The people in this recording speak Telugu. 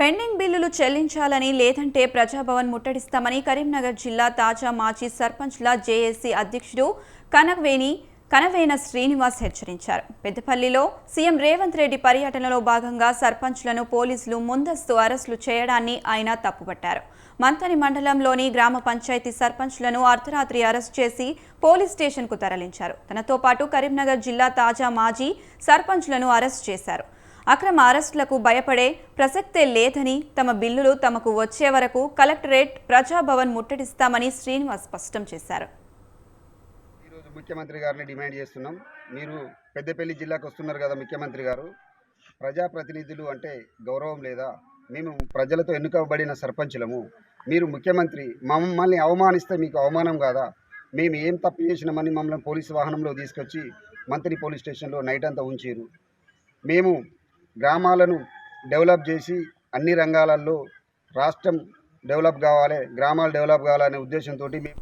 పెండింగ్ బిల్లులు చెల్లించాలని లేదంటే ప్రజాభవన్ ముట్టడిస్తామని కరీంనగర్ జిల్లా తాజా మాజీ సర్పంచ్ల జేఏసీ అధ్యక్షుడు కనవేని కనవేన శ్రీనివాస్ హెచ్చరించారు. పెద్దపల్లిలో సీఎం రేవంత్ రెడ్డి పర్యటనలో భాగంగా సర్పంచ్లను పోలీసులు ముందస్తు అరెస్టులు చేయడాన్ని ఆయన తప్పుపట్టారు. మంతని మండలంలోని గ్రామ పంచాయతీ సర్పంచ్లను అర్ధరాత్రి అరెస్ట్ చేసి పోలీస్ స్టేషన్కు తరలించారు. తనతో పాటు కరీంనగర్ జిల్లా తాజా మాజీ సర్పంచ్లను అరెస్ట్ చేశారు. అక్రమ అరెస్టులకు భయపడే ప్రసక్తే లేదని తమ బిల్లులు తమకు వచ్చే వరకు కలెక్టరేట్ ప్రజాభవన్ ముట్టడిస్తామని శ్రీనివాస్ స్పష్టం చేశారు. ఈరోజు ముఖ్యమంత్రి గారిని డిమాండ్ చేస్తున్నాం. మీరు పెద్దపల్లి జిల్లాకు వస్తున్నారు కదా ముఖ్యమంత్రి గారు. ప్రజాప్రతినిధులు అంటే గౌరవం లేదా? మేము ప్రజలతో ఎన్నుకబడిన సర్పంచులము. మీరు ముఖ్యమంత్రి మమ్మల్ని అవమానిస్తే మీకు అవమానం కాదా? మేము ఏం తప్పు చేసినామని మమ్మల్ని పోలీసు వాహనంలో తీసుకొచ్చి మంత్రి పోలీస్ స్టేషన్లో నైట్ అంతా ఉంచారు మేము గ్రామాలను డెవలప్ చేసి అన్ని రంగాలలో రాష్ట్రం డెవలప్ కావాలి గ్రామాలు డెవలప్ కావాలనే ఉద్దేశంతో మేము